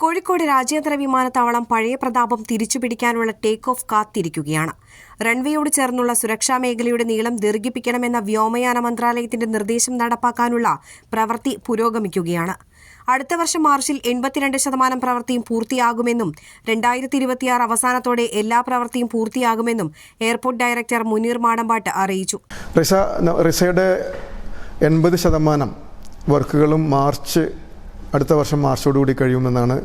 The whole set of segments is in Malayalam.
കോഴിക്കോട് രാജ്യാന്തര വിമാനത്താവളം പഴയ പ്രതാപം തിരിച്ചുപിടിക്കാനുള്ള ടേക്ക് ഓഫ് കാത്തിരിക്കുകയാണ്. റൺവേയോട് ചേർന്നുള്ള സുരക്ഷാ മേഖലയുടെ നീളം ദീർഘിപ്പിക്കണമെന്ന വ്യോമയാന മന്ത്രാലയത്തിന്റെ നിർദ്ദേശം നടപ്പാക്കാനുള്ള പ്രവൃത്തി പുരോഗമിക്കുകയാണ്. അടുത്ത വർഷം മാർച്ചിൽ എൺപത്തിരണ്ട് ശതമാനം പ്രവൃത്തിയും പൂർത്തിയാകുമെന്നും രണ്ടായിരത്തി ഇരുപത്തിയാറ് അവസാനത്തോടെ എല്ലാ പ്രവൃത്തിയും പൂർത്തിയാകുമെന്നും എയർപോർട്ട് ഡയറക്ടർ മുനീർ മാടമ്പാട്ട് അറിയിച്ചു. റിസയുടെ എൺപത് ശതമാനം വർക്കുകളും മാർച്ച് അടുത്ത വർഷം മാർച്ചോടുകൂടി കഴിയുമെന്നാണ്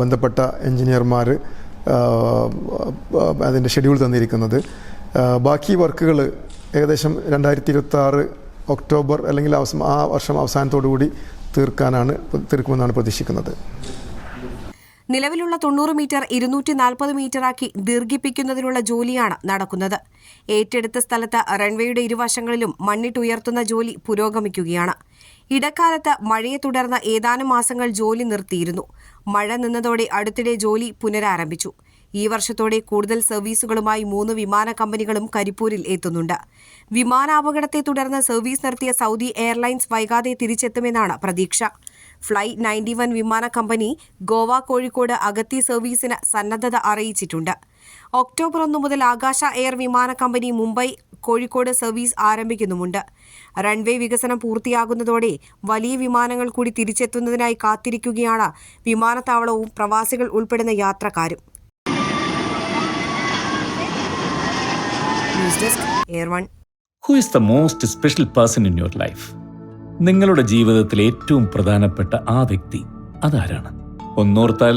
ബന്ധപ്പെട്ട എഞ്ചിനീയർമാർ അതിന്റെ ഷെഡ്യൂൾ തന്നിരിക്കുന്നത്. ബാക്കി വർക്കുകൾ ഏകദേശം രണ്ടായിരത്തി ഇരുപത്തി ഒക്ടോബർ അല്ലെങ്കിൽ ആ വർഷം അവസാനത്തോടു കൂടി തീർക്കാനാണ് തീർക്കുമെന്നാണ് പ്രതീക്ഷിക്കുന്നത്. നിലവിലുള്ള തൊണ്ണൂറ് മീറ്റർ ഇരുന്നൂറ്റി നാൽപ്പത് മീറ്ററാക്കി ദീർഘിപ്പിക്കുന്നതിനുള്ള ജോലിയാണ് നടക്കുന്നത്. ഏറ്റെടുത്ത സ്ഥലത്ത് റൺവേയുടെ ഇരുവശങ്ങളിലും മണ്ണിട്ടുയർത്തുന്ന ജോലി പുരോഗമിക്കുകയാണ്. ഇടക്കാലത്ത് മഴയെ തുടർന്ന് ഏതാനും മാസങ്ങൾ ജോലി നിർത്തിയിരുന്നു. മഴ നിന്നതോടെ അടുത്തിടെ ജോലി പുനരാരംഭിച്ചു. ഈ വർഷത്തോടെ കൂടുതൽ സർവീസുകളുമായി മൂന്ന് വിമാന കമ്പനികളും കരിപ്പൂരിൽ എത്തുന്നുണ്ട്. വിമാനാപകടത്തെ തുടർന്ന് സർവീസ് നിർത്തിയ സൗദി എയർലൈൻസ് വൈകാതെ തിരിച്ചെത്തുമെന്നാണ് പ്രതീക്ഷ. ഫ്ലൈ നയന്റി വൺ വിമാന കമ്പനി ഗോവ കോഴിക്കോട് അഗത്തി സർവീസിന് സന്നദ്ധത അറിയിച്ചിട്ടുണ്ട്. ഒക്ടോബർ ഒന്ന് മുതൽ ആകാശ എയർ വിമാന കമ്പനി മുംബൈ കോഴിക്കോട് സർവീസ് ആരംഭിക്കുന്നുമുണ്ട്. റൺവേ വികസനം പൂർത്തിയാകുന്നതോടെ വലിയ വിമാനങ്ങൾ കൂടി തിരിച്ചെത്തുന്നതിനായി കാത്തിരിക്കുകയാണ് വിമാനത്താവളവും പ്രവാസികൾ ഉൾപ്പെടുന്ന യാത്രക്കാരും. Air who is the most special person in your life നിങ്ങളുടെ ജീവിതത്തിൽ ഏറ്റവും പ്രധാനപ്പെട്ട ആ വ്യക്തി അതാരാണ്? ഒന്നോർത്താൽ